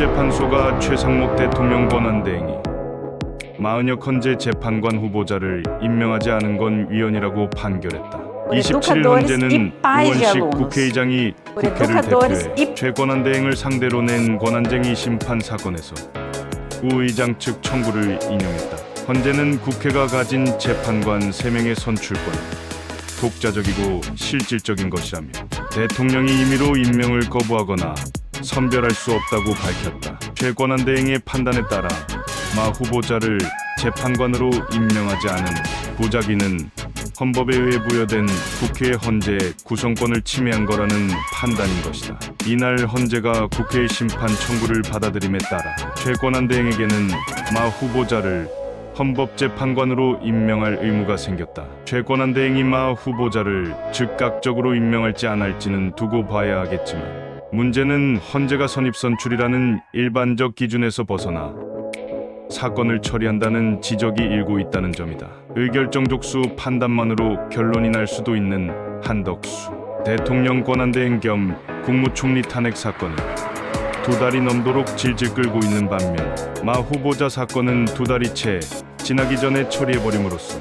재판소가 최상목 대통령 권한 대행이 마은혁 헌재 재판관 후보자를 임명하지 않은 건 위헌이라고 판결했다. 우리 27일 educadores 헌재는 우원식. 국회의장이 국회를 대표해 e- 최권한 대행을 상대로 낸 권한쟁의 심판 사건에서 우 의장 측 청구를 인용했다. 헌재는 국회가 가진 재판관 3명의 선출권 독자적이고 실질적인 것이라며 대통령이 임의로 임명을 거부하거나 선별할 수 없다고 밝혔다. 최권한 대행의 판단에 따라 마 후보자를 재판관으로 임명하지 않은 부작위는 헌법에 의해 부여된 국회의 헌재 구성권을 침해한 거라는 판단인 것이다. 이날 헌재가 국회의 심판 청구를 받아들임에 따라 최권한 대행에게는 마 후보자를 헌법재판관으로 임명할 의무가 생겼다. 최권한 대행이 마 후보자를 즉각적으로 임명할지 안 할지는 두고 봐야 하겠지만 문제는 헌재가 선입선출이라는 일반적 기준에서 벗어나 사건을 처리한다는 지적이 일고 있다는 점이다. 의결정 족수 판단만으로 결론이 날 수도 있는 한덕수 대통령 권한대행 겸 국무총리 탄핵 사건은 두 달이 넘도록 질질 끌고 있는 반면 마 후보자 사건은 두 달이 채 지나기 전에 처리해버림으로써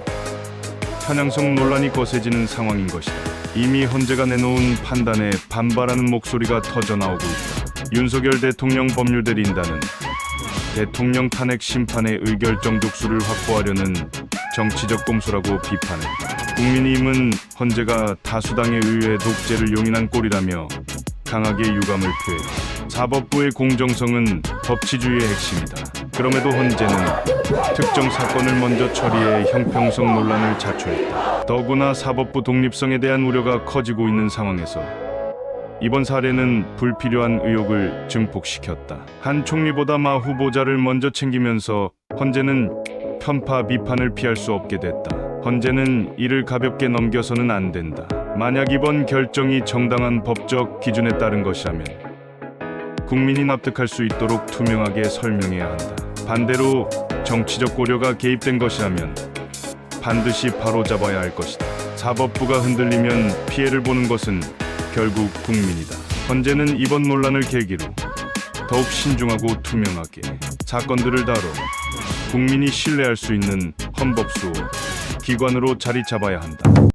편향성 논란이 거세지는 상황인 것이다. 이미 헌재가 내놓은 판단에 반발하는 목소리가 터져 나오고 있다. 윤석열 대통령 법률대리인단은 대통령 탄핵 심판의 의결정 독수를 확보하려는 정치적 꼼수라고 비판했다. 국민의힘은 헌재가 다수당의 의회 독재를 용인한 꼴이라며 강하게 유감을 표했다. 사법부의 공정성은 법치주의의 핵심이다. 그럼에도 헌재는 특정 사건을 먼저 처리해 형평성 논란을 자초했다. 더구나 사법부 독립성에 대한 우려가 커지고 있는 상황에서 이번 사례는 불필요한 의혹을 증폭시켰다. 한 총리보다 마 후보자를 먼저 챙기면서 헌재는 편파 비판을 피할 수 없게 됐다. 헌재는 이를 가볍게 넘겨서는 안 된다. 만약 이번 결정이 정당한 법적 기준에 따른 것이라면 국민이 납득할 수 있도록 투명하게 설명해야 한다. 반대로 정치적 고려가 개입된 것이라면 반드시 바로잡아야 할 것이다. 사법부가 흔들리면 피해를 보는 것은 결국 국민이다. 헌재는 이번 논란을 계기로 더욱 신중하고 투명하게 사건들을 다뤄 국민이 신뢰할 수 있는 헌법수호 기관으로 자리 잡아야 한다.